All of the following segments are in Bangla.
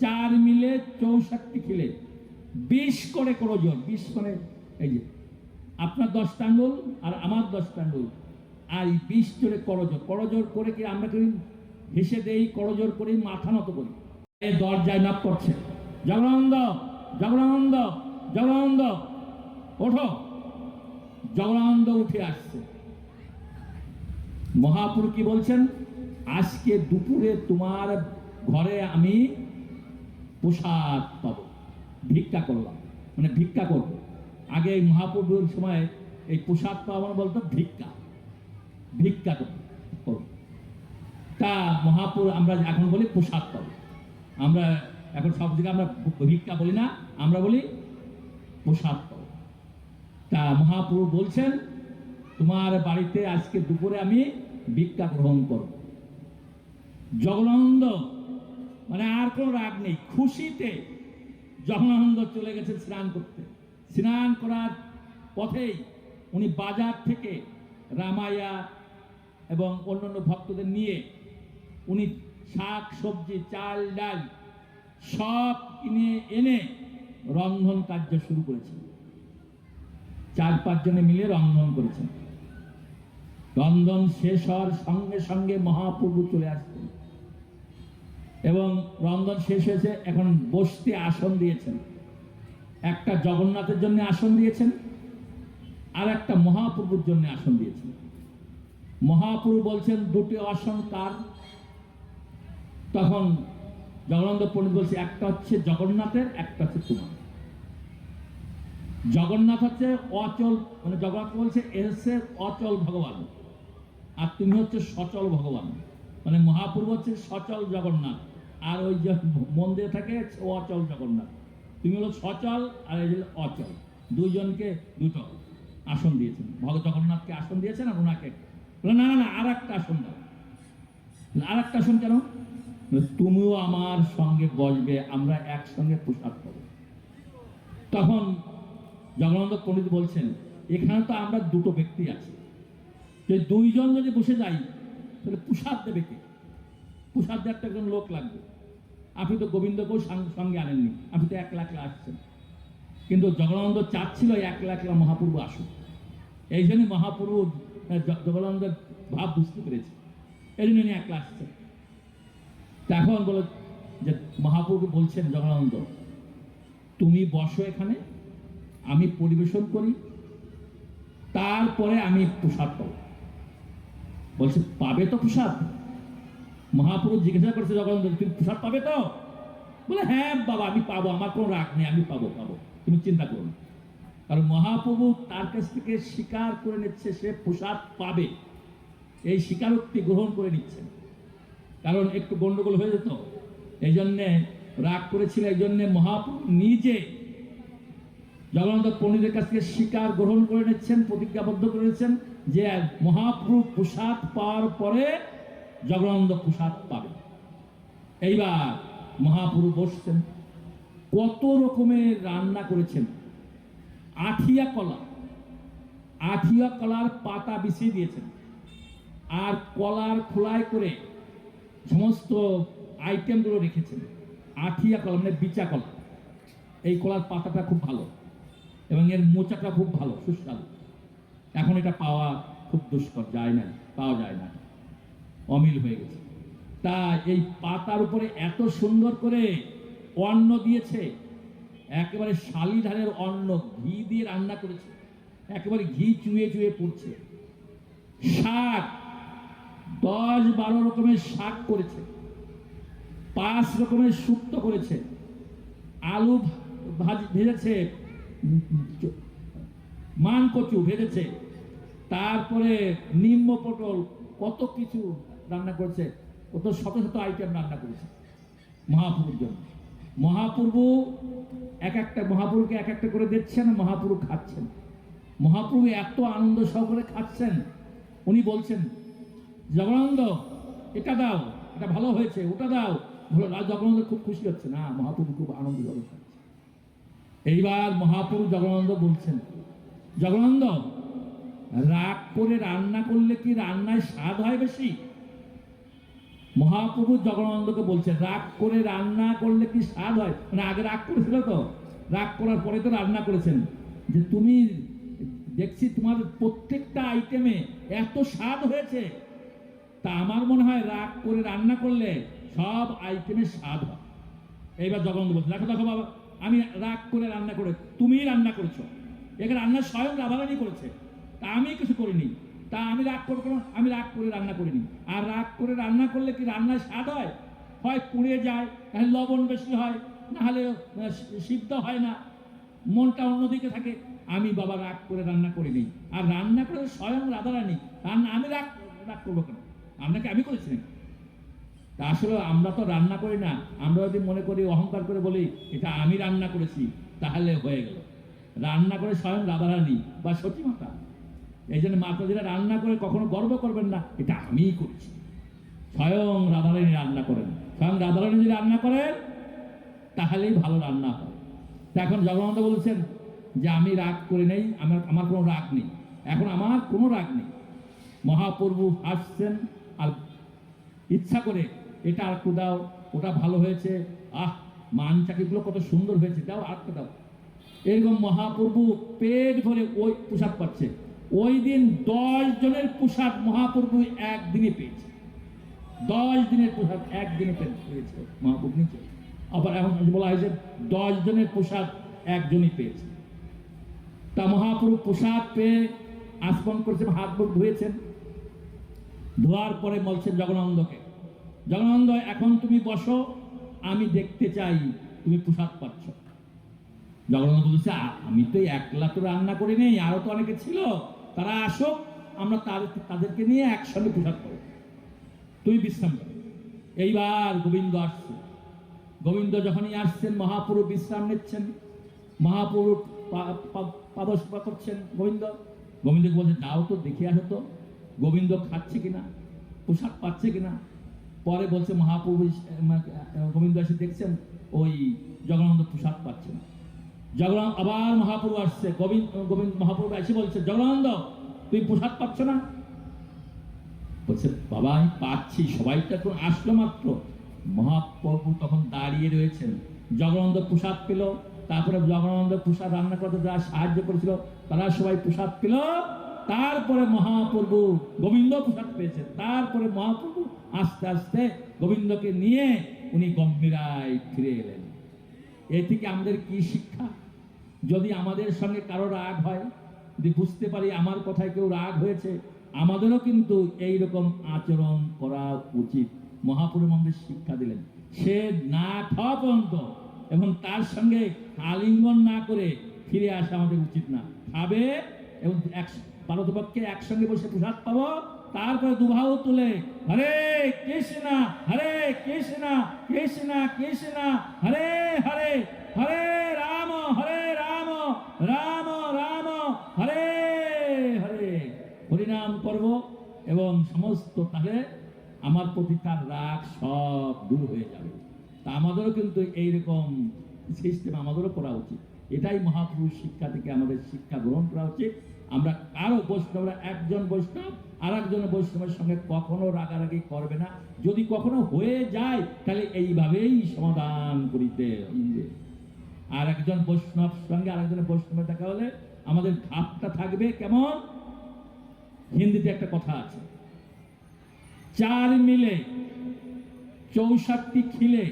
চার মিলে চৌষট্টি খিলে। বিশ করে করোজন বিশ করে, এই যে, আপনার দশটা আঙ্গুল আর আমার দশটা আঙ্গুল আর এই বিশ জোরে করজোর করজোর করে কি আমরা কি হেসে দেই করজোর করি মাথা নত করি? এই দরজায় নাপ করছে। জগনানন্দ জগনানন্দ জগনানন্দ ওঠো। জগনানন্দ উঠে আসছে। মহাপুরু কি বলছেন? আজকে দুপুরে তোমার ঘরে আমি প্রসাদ পাবো। ভিক্ষা করলাম মানে ভিক্ষা করব। আগে এই মহাপ্রভুর সময় এই প্রসাদ পাওয়া মানে বলতো ভিক্ষা। ভিক্ষা করব। তা মহাপুর আমরা এখন বলি প্রসাদ পাবো। আমরা এখন সব জায়গায় আমরা ভিক্ষা বলি না, আমরা বলি প্রসাদ পাবো। তা মহাপুরু বলছেন, তোমার বাড়িতে আজকে দুপুরে আমি ভিক্ষা গ্রহণ করব। জগনানন্দ আর কোনো রাগ নেই। খুশিতে জগনানন্দ চলে গেছে স্নান করতে। স্নান করার পথেই উনি বাজার থেকে রামায়া এবং অন্যান্য ভক্তদের নিয়ে উনি শাক, সবজি, চাল, ডাল সব কিনে এনে রন্ধন কার্য শুরু করেছেন। চার পাঁচজনে মিলে রন্ধন করেছেন। রন্ধন শেষ হওয়ার সঙ্গে সঙ্গে মহাপ্রভু চলে আসছেন এবং রন্ধন শেষ হয়েছে, এখন বসতে আসন দিয়েছেন। একটা জগন্নাথের জন্য আসন দিয়েছেন আর একটা মহাপ্রভুর জন্য আসন দিয়েছেন। মহাপ্রভু বলছেন, দুটি আসন কার? তখন জগন্নাথ পণ্ডিত বলছে, একটা হচ্ছে জগন্নাথের, একটা হচ্ছে তোমার। জগন্নাথ হচ্ছে অচল মানে জগন্নাথ বলছে এসে অচল ভগবান। আর তুমি হচ্ছে সচল ভগবান। মানে মহাপ্রভু হচ্ছে সচল জগন্নাথ। আর ওই যে মন্দিরে থাকে অচল জগন্নাথ। তুমি হলো সচল আর এই অচল। দুইজনকে দুটো আসন দিয়েছেন। ভগত জগন্নাথকে আসন দিয়েছেন আর ওনাকে না না না আর একটা আসন দাও। আর একটা আসন কেন? তুমিও আমার সঙ্গে বসবে, আমরা একসঙ্গে প্রসাদ পাবো। তখন জগন্নাথ পণ্ডিত বলছেন, এখানে তো আমরা দুটো ব্যক্তি আছি। দুইজন যদি বসে যাই তাহলে প্রসাদ দেবে কে? প্রসাদ দেওয়ার একজন লোক লাগবে। আপনি তো গোবিন্দকেও সঙ্গে আনেননি। আপনি তো এক লাখ আসছেন। কিন্তু জগনানন্দ চাচ্ছিল এক লাখ মহাপূর্ব আসুক। এই জন্য মহাপূর্ব জগনানন্দের ভাব বুঝতে পেরেছে। এই জন্য উনি একলা আসছেন। এখন বলো যে মহাপ্রভু বলছেন জগনানন্দ তুমি বসো এখানে, আমি পরিবেশন করি, তারপরে আমি প্রসাদ পাবো। বলছে, পাবে তো প্রসাদ? মহাপুরুষ জিজ্ঞাসা করছে জগন্নাথ তুমি প্রসাদ পাবে তো? বলে হ্যাঁ বাবা, আমি পাবো, আমার কোনো রাগ নেই, আমি পাবো পাবো, তুমি চিন্তা করো কারণ মহাপ্রভু তার কাছ থেকে স্বীকার করে নিচ্ছে, সে প্রসাদ পাবে। এই স্বীকারোক্তি গ্রহণ করে নিচ্ছেন কারণ একটু গন্ডগোল হয়ে যেত। এই জন্যে রাগ করেছিল, এই জন্যে মহাপ্রভু নিজে জগন্নাথ পণ্ডিতের কাছ থেকে স্বীকার গ্রহণ করে নিচ্ছেন, প্রতিজ্ঞাবদ্ধ করেছেন যে মহাপ্রভু প্রসাদ পাওয়ার পরে জগন্নাথ প্রসাদ পাবে এইবার মহাপ্রভু বসছেন, কত রকমের রান্না করেছেন। আঠিয়া কলা, আঠিয়া কলার পাতা বিছিয়ে দিয়েছেন। আর কলার খোলাই করে সমস্ত আইটেমগুলো রেখেছেন। আঠিয়া কলা মানে বিচা কলা। এই কলার পাতাটা খুব ভালো এবং এর মোচাটা খুব ভালো, সুস্বাদু। এখন এটা পাওয়া খুব দুষ্কর, যায় না পাওয়া যায় না অমিল হয়ে গেছে। তা এই পাতার উপরে এত সুন্দর করে অন্ন দিয়েছে, একেবারে শালিধারের অন্ন, ঘি দিয়ে রান্না করেছে, একেবারে ঘি চুয়ে চুয়ে পড়ছে। শাক, দশ বারো রকমের শাক করেছে, পাঁচ রকমের শুক্তো করেছে, আলু ভাজ ভেজেছে মান কচু ভেজেছে, তারপরে নিম্ব পটল, কত কিছু রান্না করেছে, কত শত শত আইটেম রান্না করেছে মহাপুরুর জন্য মহাপ্রভু এক একটা মহাপুরুকে এক একটা করে দিচ্ছেন মহাপুরু খাচ্ছেন। মহাপ্রভু এত আনন্দ সহকারে খাচ্ছেন, উনি বলছেন, জগনানন্দ, এটা দাও, এটা ভালো হয়েছে, ওটা দাও। ভালো জগনানন্দ খুব খুশি হচ্ছে। না মহাপ্রভু খুব আনন্দ এইবার মহাপ্রভু জগনানন্দ বলছেন জগনানন্দ, রাগ করে রান্না করলে কি রান্নায় স্বাদ হয় বেশি? মহাপ্রভু জগন্নাথকে বলছে, রাগ করে রান্না করলে কি স্বাদ হয়? মানে আগে রাগ করেছিল তো? রাগ করার পরে তো রান্না করেছেন। যে তুমি, দেখছি তোমার প্রত্যেকটা আইটেমে এত স্বাদ হয়েছে। তা আমার মনে হয় রাগ করে রান্না করলে সব আইটেমে স্বাদ হয়। এইবার জগন্নাথ বলছে, দেখো দেখো বাবা, আমি রাগ করে রান্না করে, তুমিই রান্না করেছ। এখানে রান্না স্বয়ং রাধারানি করেছে। তা আমি কিছু করিনি। তা আমি রাগ করে কোনো আমি রাগ করে রান্না করিনি। আর রাগ করে রান্না করলে কি রান্নায় স্বাদ হয়? হয় পুড়ে যায়, তাহলে লবণ বেশি হয় নাহলে সিদ্ধ হয় না। মনটা অন্যদিকে থাকে। আমি বাবা রাগ করে রান্না করিনি। আর রান্না করে স্বয়ং রাধারানি। রান্না আমি রাগ রাগ করব কেন? আপনাকে আমি করেছি তা আসলে আমরা তো রান্না করি না। আমরা যদি মনে করি, অহংকার করে বলি, এটা আমি রান্না করেছি, তাহলে হয়ে গেল। রান্না করে স্বয়ং রাধারানী বা সতী মাতা। এই জন্য মাতাজিরা রান্না করে কখনো গর্ব করবেন না, এটা আমিই করেছি। স্বয়ং রাধারানী রান্না করেন। স্বয়ং রাধারানী যদি রান্না করেন, তাহলেই ভালো রান্না হয়। তা এখন জগন্নাথ বলছেন যে, আমি রাগ করে নেই, আমার আমার কোনো রাগ নেই। এখন আমার কোনো রাগ নেই। মহাপ্রভু হাসছেন, আর ইচ্ছা করে, এটা আর দাও, ওটা ভালো হয়েছে। আহ মান চাকরিগুলো কত সুন্দর হয়েছে। দাও, আর দাও। এরকম মহাপ্রভু পেট ভরে ওই পোশাক পাচ্ছে। ওই দিন দশ জনের পোশাক মহাপ্রভু একদিনে পেয়েছে। দশ দিনের পোশাক একদিনে পেয়েছে মহাপ্রভু নিচে। আবার এখন বলা হয়েছে দশ জনের পোশাক একজনই পেয়েছে। তা মহাপ্রভু পোশাক পেয়ে আসমন করেছেন হাত মুখ ধুয়েছেন। ধোয়ার পরে বলছেন জগনন্দকে জগনন্দ এখন তুমি বসো, আমি দেখতে চাই, তুমি পোশাক পাচ্ছ। জগন্নাথ বলছে আমি তো একলা তো রান্না করি নেই আরও তো অনেকে ছিল। তারা আসুক আমরা তাদের তাদেরকে নিয়ে একসঙ্গে প্রসাদ করো তুমি বিশ্রাম করো। এইবার গোবিন্দ আসছে। গোবিন্দ যখনই আসছেন মহাপুরু বিশ্রাম নিচ্ছেন। মহাপুরু পাদস্পা করছেন গোবিন্দ। গোবিন্দকে বলছে যাও তো দেখে আসো তো গোবিন্দ খাচ্ছে কিনা পোশাক পাচ্ছে কিনা? পরে বলছে আহ, গোবিন্দ এসে দেখছেন ওই জগন্নাথ প্রসাদ পাচ্ছে না। জগন্নাথ আবার মহাপ্রভু আসছে। গোবিন্দ গোবিন্দ মহাপ্রভু এসে বলছে জগন্নাথ তুই প্রসাদ পাচ্ছ না? বলছে, বাবা, আমি পাচ্ছি সবাই তো এখন আসলো মাত্র। মহাপ্রভু তখন দাঁড়িয়ে রয়েছেন। জগনন্দ প্রসাদ পেল, তারপরে জগনন্দ প্রসাদ রান্না করতে যারা সাহায্য করেছিল, তারা সবাই প্রসাদ পেল। তারপরে মহাপ্রভু গোবিন্দ প্রসাদ পেয়েছে। তারপরে মহাপ্রভু আস্তে আস্তে গোবিন্দকে নিয়ে উনি গম্ভীরায় ফিরে এলেন। এ থেকে আমাদের কি শিক্ষা? যদি আমাদের সঙ্গে কারও রাগ হয়, যদি বুঝতে পারি আমার কথায় কেউ রাগ হয়েছে, আমাদেরও কিন্তু এই রকম আচরণ করা উচিত। মহাপুরুষ আমাদের শিক্ষা দিলেন, সে না খাওয়া পর্যন্ত এবং তার সঙ্গে আলিঙ্গন না করে ফিরে আসা আমাদের উচিত না। খাবে এবং এক পারতপক্ষে একসঙ্গে বসে প্রসাদ পাবো তারপরে দুভাও তুলে, হরে কৃষ্ণ হরে কৃষ্ণ কৃষ্ণ কৃষ্ণ, হরে হরে হরে রাম হরে রাম রাম রাম, হরে হরে। হরিনাম করব এবং সমস্ত তাহলে আমার প্রতি তার রাগ সব দূর হয়ে যাবে। তা আমাদেরও কিন্তু এইরকম সিস্টেম আমাদেরও করা উচিত। এটাই মহাপুরুষ শিক্ষা থেকে আমাদের শিক্ষা গ্রহণ করা উচিত। আমরা কারও বৈষ্ণবরা একজন বৈষ্ণব আর একজন বৈষ্ণবের সঙ্গে কখনো রাগারাগি করবে না। যদি কখনো হয়ে যায়, তাহলে এইভাবেই সমাধান করিতে হইবে। আর একজন বৈষ্ণব সঙ্গে আর আরেকজন বৈষ্ণবের দেখা হলে আমাদের ভাবটা থাকবে কেমন? হিন্দিতে একটা কথা আছে। চার মিলে চৌষট্টি খিলে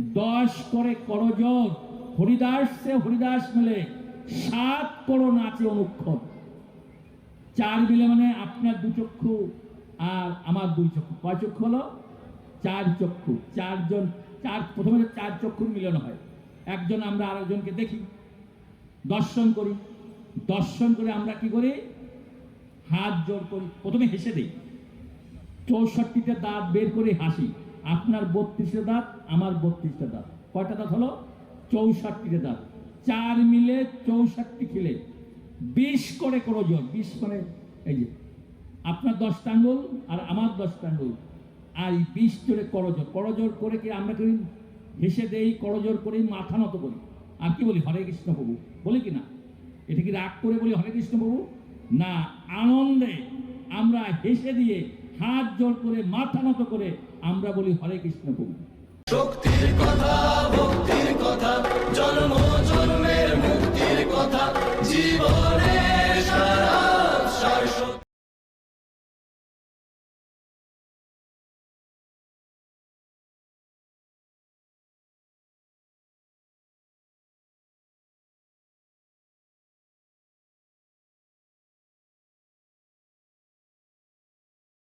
দশ করে করজোর হরিদাস সে হরিদাস মিলে সাত করো নাচে অনুক্ষর চার মিলে মানে আপনার দু চক্ষু আর আমার দুই চক্ষু। কয় চক্ষু হলো? চার চক্ষু। চারজন, চার, প্রথমে চার চক্ষুর মিলন হয়। একজন আমরা আরেকজনকে দেখি। দর্শন করি। দর্শন করে আমরা কি করি? হাত জোর করি। প্রথমে হেসে দিই। চৌষট্টিটা দাঁত বের করে হাসি। আপনার বত্রিশটা দাঁত, আমার বত্রিশটা দাঁত। কয়টা দাঁত হলো? চৌষট্টিটা দাঁত। চার মিলে চৌষট্টি খেলে। বিশ করে করো জোর, বিশ করে, এই যে, আপনার দশটা আঙ্গুল আর আমার দশটা আঙ্গুল আর এই বিশ জোরে করজোর করজোর করে কি আমরা কি হেসে দেই করজোর করে মাথা নত করি? আর কি বলি, হরে কৃষ্ণ প্রভু, বলি কি না? এটা কি রাগ করে বলি, হরে কৃষ্ণ প্রভু? না, আনন্দে আমরা হেসে দিয়ে হাত জোর করে মাথা নত করে আমরা বলি, হরে কৃষ্ণ প্রভু। শক্তির কথা ভক্তির কথা জন্ম জন্মের মুক্তির কথা জীবনের সারা